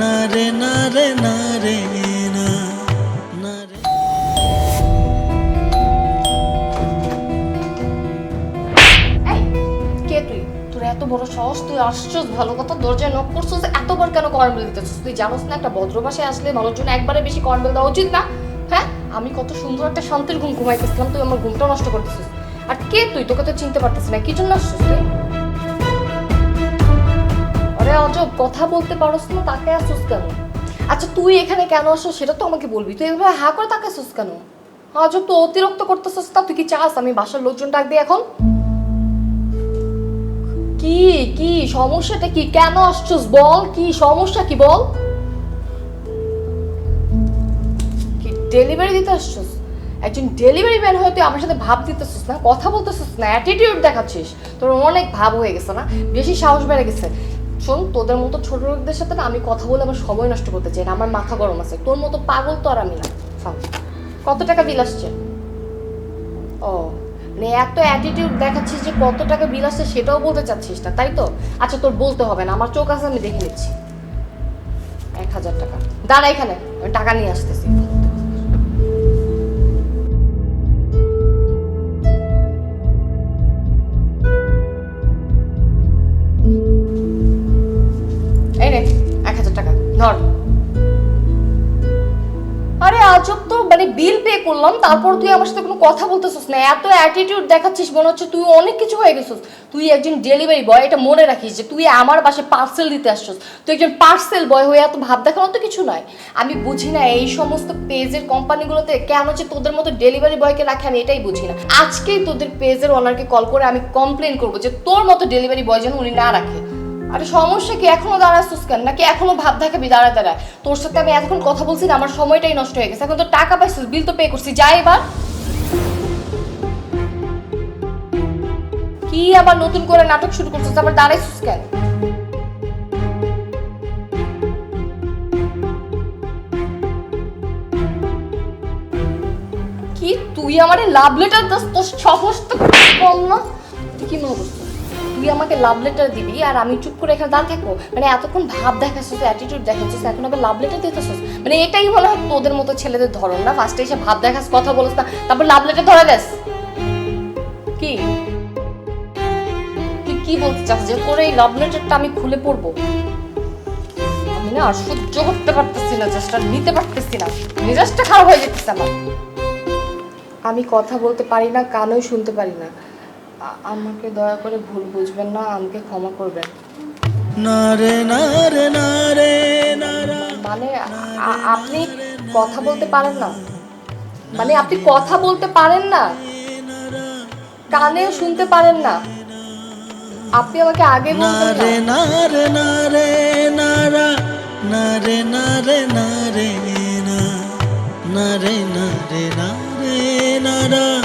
না রে না কে তুই? তোর এত বড় সাহস, তুই আসছিস ভালো কথা, দরজায় নক করছিস, এতবার কেন কর্নবেল দিতেছিস? তুই জানোস না, একটা ভদ্র ভাষায় আসলে মানুষজন একবারে বেশি কর্নবেল দেওয়া উচিত না? হ্যাঁ? আমি কত সুন্দর একটা শান্তির ঘুম ঘুমাইতেছিলাম, তুই আমার ঘুমটা নষ্ট করতেছিস। আর কে তুই? তোকে তো চিনতে পারতেছিস না, কি জন্য আসছিস তুই? আরে অজব, কথা বলতে পারোস না, তাকে আসছিস কেন? আচ্ছা তুই এখানে কেন আসছিস সেটা তো আমাকে বলবি। তুই এভাবে হা করে তাকে আসছিস কেন? অজব, তো অতিরিক্ত করতেছিস তা, তুই কি চাস আমি বাসার লোকজন ডাক দিই এখন? কি কি সমস্যাটা কি? কেন আসছিস বল? কি সমস্যা কি বল? কি ডেলিভারি দিতে আসছিস? একজন ডেলিভারি ম্যান হয়ে তুই আমার সাথে ভাব দিতেছিস না, কথা বলতেছিস না অ্যাটিটিউড দেখাচ্ছিস। তোর অনেক ভাব হয়ে গেছে না? বেশি সাহস বেড়ে গেছে। শোন তোদের মতো ছোট লোকদের সাথে না আমি কথা বলে আমার সময় নষ্ট করতে চাই না, আমার মাথা গরম আছে। তোর মতো পাগল তো আর আমি না। কত টাকা বিল আসছে? ও মানে এত অ্যাটিটিউড দেখাচ্ছিস যে কত টাকা বিল আসছে সেটাও বলতে চাচ্ছিস না, তাই তো? আচ্ছা তোর বলতে হবে না, আমার চোখ আছে, আমি দেখে নিচ্ছি। এক হাজার টাকা। দাঁড়া এখানে, আমি টাকা নিয়ে আসতেছি। ধর। আরে আজব তো মানে বিল পে করলাম, তারপর তুই আমার সাথে কোনো কথা বলতেছিস না, এত অ্যাটিটিউড দেখাচ্ছিস, মনে হচ্ছে তুই অনেক কিছু হয়ে গেছিস। তুই একজন ডেলিভারি বয় এটা মনে রাখিস যে তুই আমার বাসায় পার্সেল দিতে আসছিস। তুই একজন পার্সেল বয় হয়ে এত ভাব দেখানো তো কিছু নয় আমি বুঝি না এই সমস্ত পেজের কোম্পানিগুলোতে কেন যে তোদের মতো ডেলিভারি বয়কে রাখে আমি এটাই বুঝি না। আজকেই তোদের পেজের ওনারকে কল করে আমি কমপ্লেন করব যে তোর মতো ডেলিভারি বয় যেন উনি না রাখে। আরে সমস্যা কি? এখনও দাঁড়াচ্ছিস কেন নাকি এখনও ভাব দেখাবি দাঁড়া দাঁড়ায়? তোর সাথে আমি এতক্ষণ কথা বলছি না, আমার সময়টাই নষ্ট হয়ে গেছে। এখন তো টাকা পাইছিস, বিল তো পে করছি যাই এবার। কি আবার নতুন করে নাটক শুরু করছিস? আবার দাঁড়াইছিস কেন কি তুই আমারে লাভ লেটার দাস? তোর সাহস কম না। তুই কি মনে করছিস? তুই আমাকে লাভ লেটার দিবি আর আমি চুপ করে এখানে দাঁড় থাকব? মানে এতক্ষণ ভাব দেখাচ্ছিস অ্যাটিটিউড দেখাচ্ছিস, এখন আবার লাভ লেটার দিতেছিস? মানে এটাই মনে হয় তোদের মতো ছেলেদের ধরন না? ফার্স্টে এসে ভাব দেখাস, কথা বলিস না, তারপর লাভ লেটার ধরে দেস। কি? তুই কি বলতে চাস যে তোর এই লাভ লেটারটা আমি খুলে পড়ব? আমি না সহ্য করতে পারতেছি না জাস্ট আর নিতে পারতেছি না। মেজাজটা খারাপ হয়ে যেতেছে আমার। আমি কথা বলতে পারি না, কানেও শুনতে পারি না। আমাকে দয়া করে ভুল বুঝবেন না আমাকে ক্ষমা করবেন। না রে না রে না রে না মানে আপনি কথা বলতে পারেন না। মানে আপনি কথা বলতে পারেন না। কানেও শুনতে পারেন না। আপনি আমাকে আগে না বলতেন রে না। না রে না রে না রা না রে না রে না রে না না রে না রে না রে না রা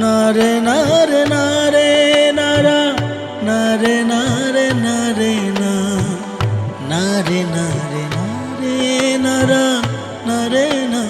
নারে নারে নারে নারা নারে নারে নারে না। নারে নারে নারে নারা নারে না।